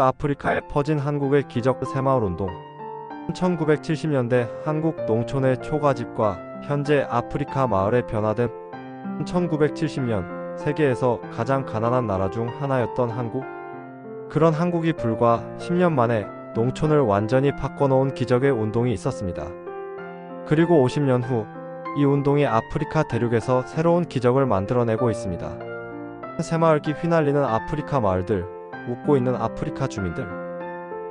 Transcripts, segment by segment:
아프리카에 퍼진 한국의 기적 새마을 운동 1970년대 한국 농촌의 초가집과 현재 아프리카 마을의 변화된 1970년 세계에서 가장 가난한 나라 중 하나였던 한국 그런 한국이 불과 10년 만에 농촌을 완전히 바꿔놓은 기적의 운동이 있었습니다. 그리고 50년 후 이 운동이 아프리카 대륙에서 새로운 기적을 만들어내고 있습니다. 새마을기 휘날리는 아프리카 마을들, 웃고 있는 아프리카 주민들.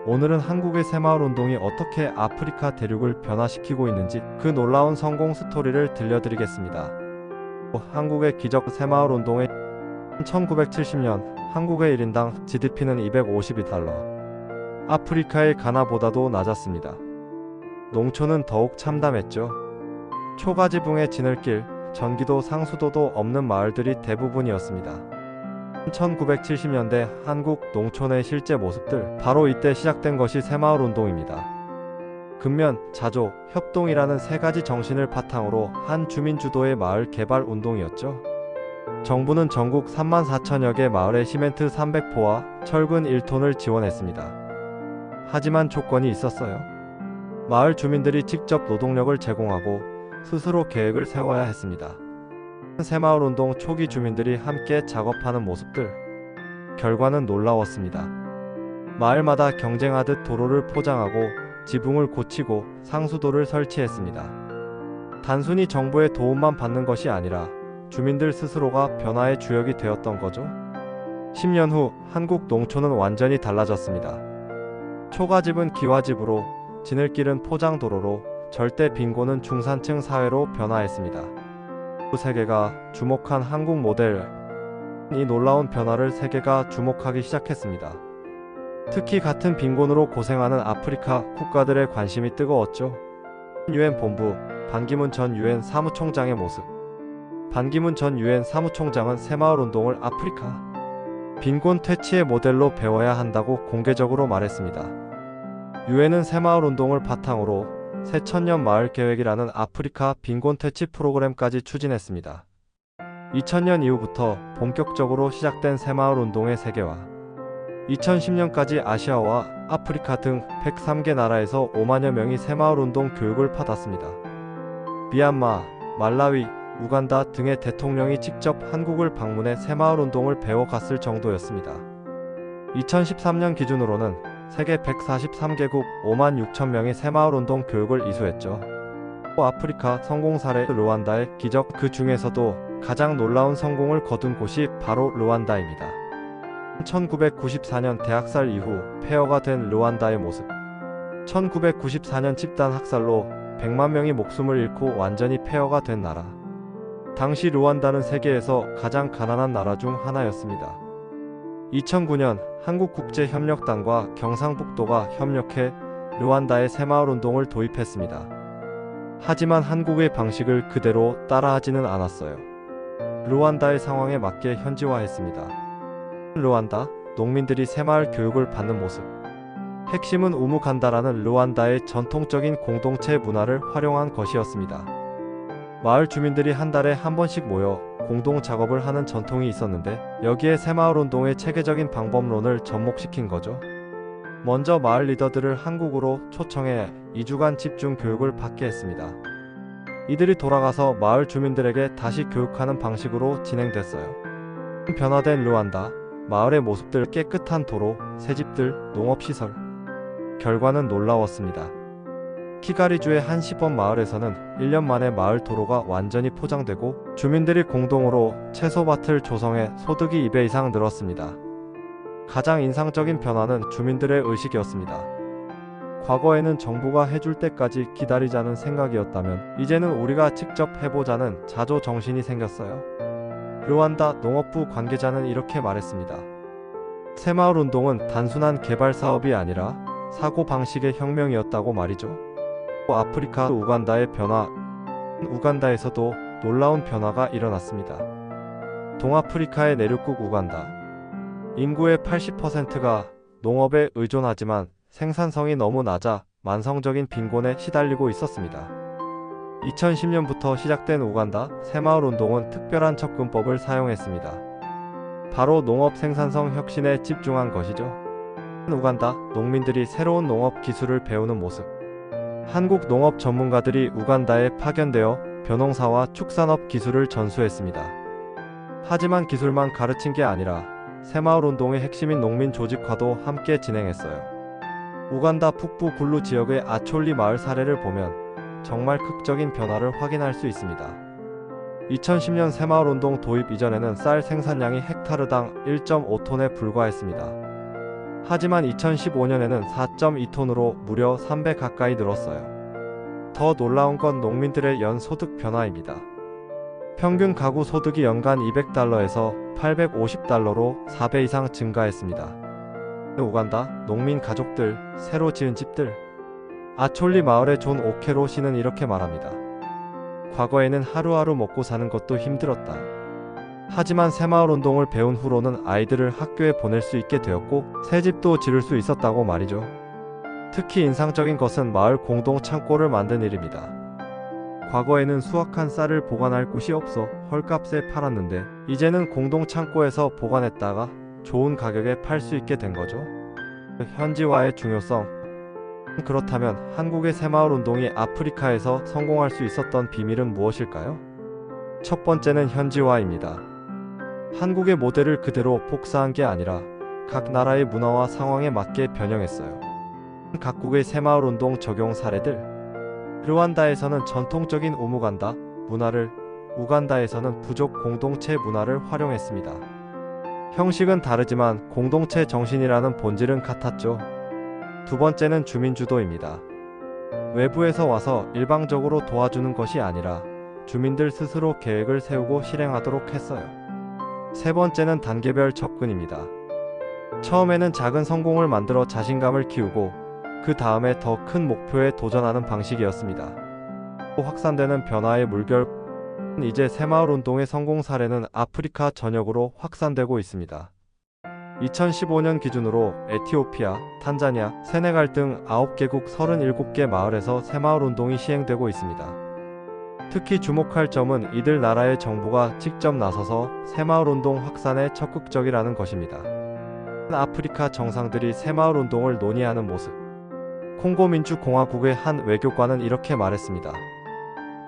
오늘은 한국의 새마을 운동이 어떻게 아프리카 대륙을 변화시키고 있는지 그 놀라운 성공 스토리를 들려드리겠습니다. 한국의 기적 새마을 운동의 1970년 한국의 1인당 GDP는 252달러. 아프리카의 가나보다도 낮았습니다. 농촌은 더욱 참담했죠. 초가지붕의 지늘길, 전기도 상수도도 없는 마을들이 대부분이었습니다. 1970년대 한국 농촌의 실제 모습들, 바로 이때 시작된 것이 새마을 운동입니다. 근면, 자조, 협동이라는 세 가지 정신을 바탕으로 한 주민 주도의 마을 개발 운동이었죠. 정부는 전국 3만 4천여 개 마을에 시멘트 300포와 철근 1톤을 지원했습니다. 하지만 조건이 있었어요. 마을 주민들이 직접 노동력을 제공하고 스스로 계획을 세워야 했습니다. 새마을 운동 초기 주민들이 함께 작업하는 모습들. 결과는 놀라웠습니다. 마을마다 경쟁하듯 도로를 포장하고 지붕을 고치고 상수도를 설치했습니다. 단순히 정부의 도움만 받는 것이 아니라 주민들 스스로가 변화의 주역이 되었던 거죠. 10년 후 한국 농촌은 완전히 달라졌습니다. 초가집은 기와집으로, 지늘길은 포장도로로, 절대 빈곤은 중산층 사회로 변화했습니다. 세계가 주목한 한국 모델 이 놀라운 변화를 세계가 주목하기 시작했습니다. 특히 같은 빈곤으로 고생하는 아프리카 국가들의 관심이 뜨거웠죠. 유엔 본부 반기문 전 유엔 사무총장의 모습. 반기문 전 유엔 사무총장은 새마을 운동을 아프리카 빈곤 퇴치의 모델로 배워야 한다고 공개적으로 말했습니다. 유엔은 새마을 운동을 바탕으로 새천년 마을 계획이라는 아프리카 빈곤 퇴치 프로그램까지 추진했습니다. 2000년 이후부터 본격적으로 시작된 새마을 운동의 세계화. 2010년까지 아시아와 아프리카 등 103개 나라에서 5만여 명이 새마을 운동 교육을 받았습니다. 미얀마, 말라위, 우간다 등의 대통령이 직접 한국을 방문해 새마을 운동을 배워갔을 정도였습니다. 2013년 기준으로는 세계 143개국 5만 6천 명의 새마을 운동 교육을 이수했죠. 아프리카 성공 사례 르완다의 기적 그 중에서도 가장 놀라운 성공을 거둔 곳이 바로 르완다입니다. 1994년 대학살 이후 폐허가 된 르완다의 모습. 1994년 집단 학살로 100만 명이 목숨을 잃고 완전히 폐허가 된 나라. 당시 르완다는 세계에서 가장 가난한 나라 중 하나였습니다. 2009년 한국국제협력단과 경상북도가 협력해 르완다의 새마을 운동을 도입했습니다. 하지만 한국의 방식을 그대로 따라하지는 않았어요. 르완다의 상황에 맞게 현지화했습니다. 르완다 농민들이 새마을 교육을 받는 모습. 핵심은 우무간다라는 르완다의 전통적인 공동체 문화를 활용한 것이었습니다. 마을 주민들이 한 달에 한 번씩 모여 공동 작업을 하는 전통이 있었는데 여기에 새마을 운동의 체계적인 방법론을 접목시킨 거죠. 먼저 마을 리더들을 한국으로 초청해 2주간 집중 교육을 받게 했습니다. 이들이 돌아가서 마을 주민들에게 다시 교육하는 방식으로 진행됐어요. 변화된 르완다, 마을의 모습들 깨끗한 도로, 새집들, 농업시설. 결과는 놀라웠습니다. 키가리주의 한 시범 마을에서는 1년 만에 마을 도로가 완전히 포장되고 주민들이 공동으로 채소밭을 조성해 소득이 2배 이상 늘었습니다. 가장 인상적인 변화는 주민들의 의식이었습니다. 과거에는 정부가 해줄 때까지 기다리자는 생각이었다면 이제는 우리가 직접 해보자는 자조 정신이 생겼어요. 르완다 농업부 관계자는 이렇게 말했습니다. 새마을 운동은 단순한 개발 사업이 아니라 사고 방식의 혁명이었다고 말이죠. 아프리카 우간다의 변화 우간다에서도 놀라운 변화가 일어났습니다. 동아프리카의 내륙국 우간다 인구의 80%가 농업에 의존하지만 생산성이 너무 낮아 만성적인 빈곤에 시달리고 있었습니다. 2010년부터 시작된 우간다 새마을 운동은 특별한 접근법을 사용했습니다. 바로 농업 생산성 혁신에 집중한 것이죠. 우간다 농민들이 새로운 농업 기술을 배우는 모습. 한국 농업 전문가들이 우간다에 파견되어 벼농사와 축산업 기술을 전수했습니다. 하지만 기술만 가르친 게 아니라 새마을 운동의 핵심인 농민 조직화도 함께 진행했어요. 우간다 북부 굴루 지역의 아촐리 마을 사례를 보면 정말 극적인 변화를 확인할 수 있습니다. 2010년 새마을 운동 도입 이전에는 쌀 생산량이 헥타르당 1.5톤에 불과했습니다. 하지만 2015년에는 4.2톤으로 무려 3배 가까이 늘었어요. 더 놀라운 건 농민들의 연 소득 변화입니다. 평균 가구 소득이 연간 200달러에서 850달러로 4배 이상 증가했습니다. 우간다 농민 가족들 새로 지은 집들 아촐리 마을의 존 오케로 씨는 이렇게 말합니다. 과거에는 하루하루 먹고 사는 것도 힘들었다. 하지만 새마을 운동을 배운 후로는 아이들을 학교에 보낼 수 있게 되었고 새 집도 지을 수 있었다고 말이죠. 특히 인상적인 것은 마을 공동 창고를 만든 일입니다. 과거에는 수확한 쌀을 보관할 곳이 없어 헐값에 팔았는데 이제는 공동 창고에서 보관했다가 좋은 가격에 팔 수 있게 된 거죠. 현지화의 중요성. 그렇다면 한국의 새마을 운동이 아프리카에서 성공할 수 있었던 비밀은 무엇일까요? 첫 번째는 현지화입니다. 한국의 모델을 그대로 복사한 게 아니라 각 나라의 문화와 상황에 맞게 변형했어요. 각국의 새마을 운동 적용 사례들. 르완다에서는 전통적인 우무간다 문화를, 우간다에서는 부족 공동체 문화를 활용했습니다. 형식은 다르지만 공동체 정신이라는 본질은 같았죠. 두 번째는 주민주도입니다. 외부에서 와서 일방적으로 도와주는 것이 아니라 주민들 스스로 계획을 세우고 실행하도록 했어요. 세 번째는 단계별 접근입니다. 처음에는 작은 성공을 만들어 자신감을 키우고 그 다음에 더 큰 목표에 도전하는 방식이었습니다. 확산되는 변화의 물결 이제 새마을 운동의 성공 사례는 아프리카 전역으로 확산되고 있습니다. 2015년 기준으로 에티오피아, 탄자니아, 세네갈 등 9개국 37개 마을에서 새마을 운동이 시행되고 있습니다. 특히 주목할 점은 이들 나라의 정부가 직접 나서서 새마을 운동 확산에 적극적이라는 것입니다. 아프리카 정상들이 새마을 운동을 논의하는 모습. 콩고 민주공화국의 한 외교관은 이렇게 말했습니다.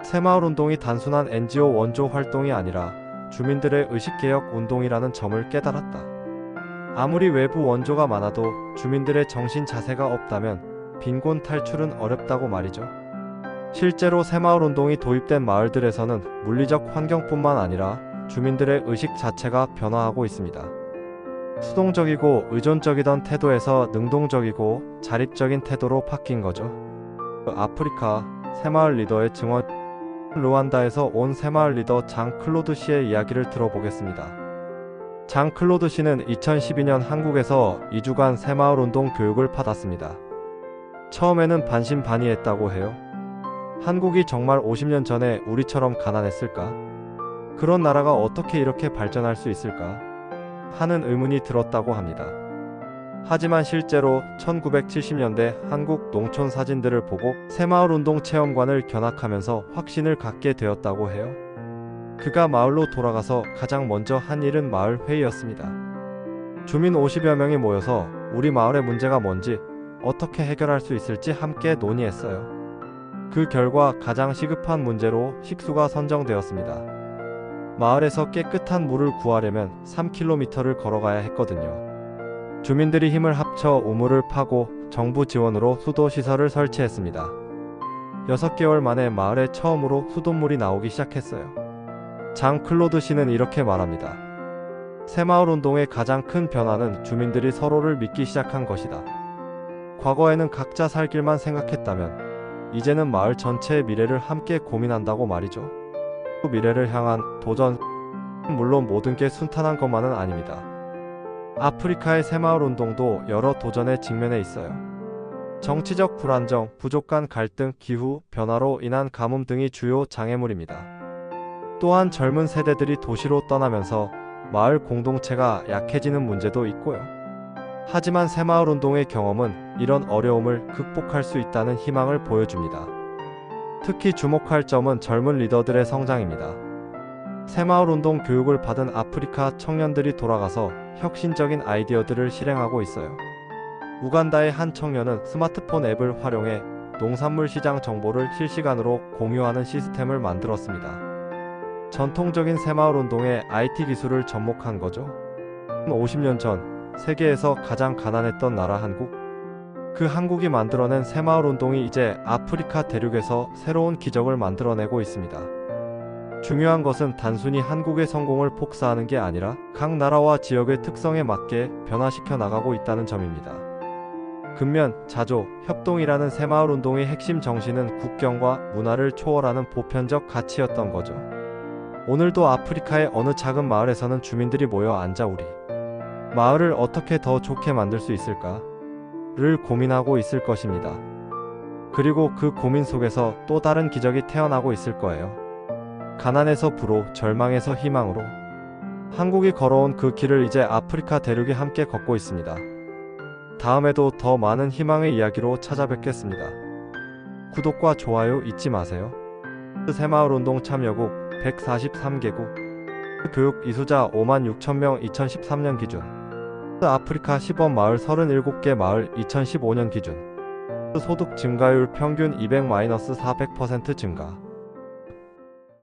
새마을 운동이 단순한 NGO 원조 활동이 아니라 주민들의 의식개혁 운동이라는 점을 깨달았다. 아무리 외부 원조가 많아도 주민들의 정신 자세가 없다면 빈곤 탈출은 어렵다고 말이죠. 실제로 새마을 운동이 도입된 마을들에서는 물리적 환경뿐만 아니라 주민들의 의식 자체가 변화하고 있습니다. 수동적이고 의존적이던 태도에서 능동적이고 자립적인 태도로 바뀐 거죠. 아프리카 새마을 리더의 증언 루안다에서 온 새마을 리더 장 클로드 씨의 이야기를 들어보겠습니다. 장 클로드 씨는 2012년 한국에서 2주간 새마을 운동 교육을 받았습니다. 처음에는 반신반의했다고 해요. 한국이 정말 50년 전에 우리처럼 가난했을까? 그런 나라가 어떻게 이렇게 발전할 수 있을까? 하는 의문이 들었다고 합니다. 하지만 실제로 1970년대 한국 농촌 사진들을 보고 새마을 운동 체험관을 견학하면서 확신을 갖게 되었다고 해요. 그가 마을로 돌아가서 가장 먼저 한 일은 마을 회의였습니다. 주민 50여 명이 모여서 우리 마을의 문제가 뭔지 어떻게 해결할 수 있을지 함께 논의했어요. 그 결과 가장 시급한 문제로 식수가 선정되었습니다. 마을에서 깨끗한 물을 구하려면 3km를 걸어가야 했거든요. 주민들이 힘을 합쳐 우물을 파고 정부 지원으로 수도 시설을 설치했습니다. 6개월 만에 마을에 처음으로 수돗물이 나오기 시작했어요. 장 클로드 씨는 이렇게 말합니다. 새마을 운동의 가장 큰 변화는 주민들이 서로를 믿기 시작한 것이다. 과거에는 각자 살 길만 생각했다면 이제는 마을 전체의 미래를 함께 고민한다고 말이죠. 미래를 향한 도전, 물론 모든 게 순탄한 것만은 아닙니다. 아프리카의 새마을 운동도 여러 도전에 직면해 있어요. 정치적 불안정, 부족 간 갈등, 기후, 변화로 인한 가뭄 등이 주요 장애물입니다. 또한 젊은 세대들이 도시로 떠나면서 마을 공동체가 약해지는 문제도 있고요. 하지만 새마을 운동의 경험은 이런 어려움을 극복할 수 있다는 희망을 보여줍니다. 특히 주목할 점은 젊은 리더들의 성장입니다. 새마을 운동 교육을 받은 아프리카 청년들이 돌아가서 혁신적인 아이디어들을 실행하고 있어요. 우간다의 한 청년은 스마트폰 앱을 활용해 농산물 시장 정보를 실시간으로 공유하는 시스템을 만들었습니다. 전통적인 새마을 운동에 IT 기술을 접목한 거죠. 50년 전 세계에서 가장 가난했던 나라 한국. 그 한국이 만들어낸 새마을 운동이 이제 아프리카 대륙에서 새로운 기적을 만들어내고 있습니다. 중요한 것은 단순히 한국의 성공을 폭사하는 게 아니라 각 나라와 지역의 특성에 맞게 변화시켜 나가고 있다는 점입니다. 근면, 자조, 협동이라는 새마을 운동의 핵심 정신은 국경과 문화를 초월하는 보편적 가치였던 거죠. 오늘도 아프리카의 어느 작은 마을에서는 주민들이 모여 앉아 우리 마을을 어떻게 더 좋게 만들 수 있을까? 를 고민하고 있을 것입니다. 그리고 그 고민 속에서 또 다른 기적이 태어나고 있을 거예요. 가난에서 부로, 절망에서 희망으로. 한국이 걸어온 그 길을 이제 아프리카 대륙이 함께 걷고 있습니다. 다음에도 더 많은 희망의 이야기로 찾아뵙겠습니다. 구독과 좋아요 잊지 마세요. 새마을운동 참여국 143개국 교육 이수자 5만 6천 명 2013년 기준 아프리카 시범 마을 37개 마을 2015년 기준. 소득 증가율 평균 200-400% 증가